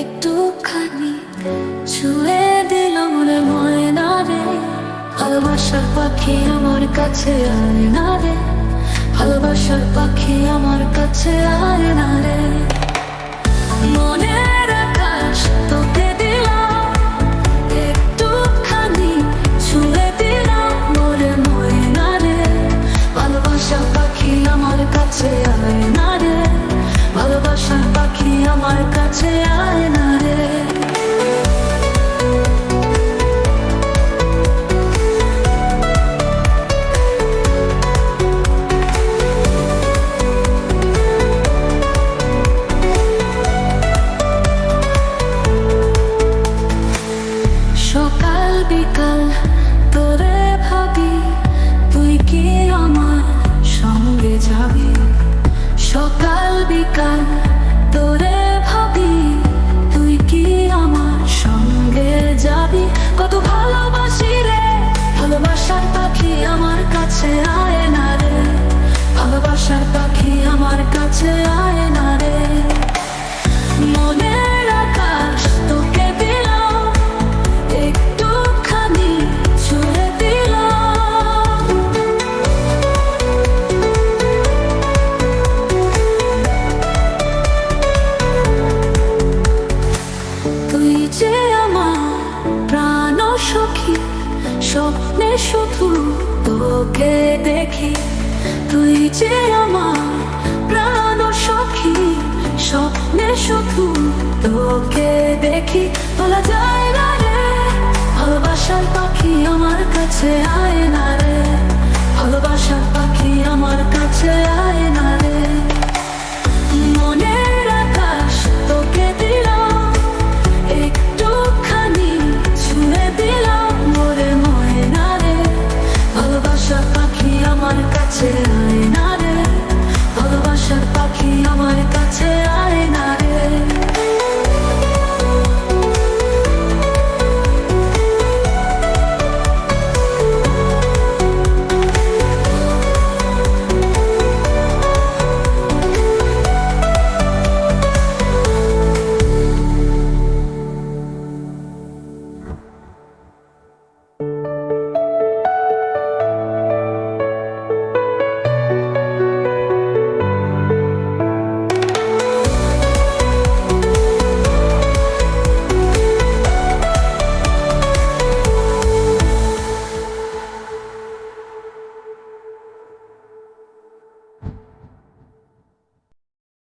একটুখানি ছুঁয়ে দিল মনে ময়না রে। ভালোবাসার পাখি আমার কাছে আয় না রে। ভালোবাসার পাখি আমার কাছে আয় না রে। মনের আকাশ তোকে একটুখানি রে। কাছে না রে। আমার কাছে বিকাল তোরে ভাবি, তুই কি আমার সঙ্গে যাবি? কত ভালোবাসি রে পাখি আমার কাছে আয় না রে। ভালোবাসার পাখি আমার কাছে আয় না স্বপ্নে শুধু তোকে দেখি। তুই যে আমার প্রাণ সখী, স্বপ্নে শুধু তোকে দেখি। বলা যায় না রে, ভালোবাসার পাখি আমার কাছে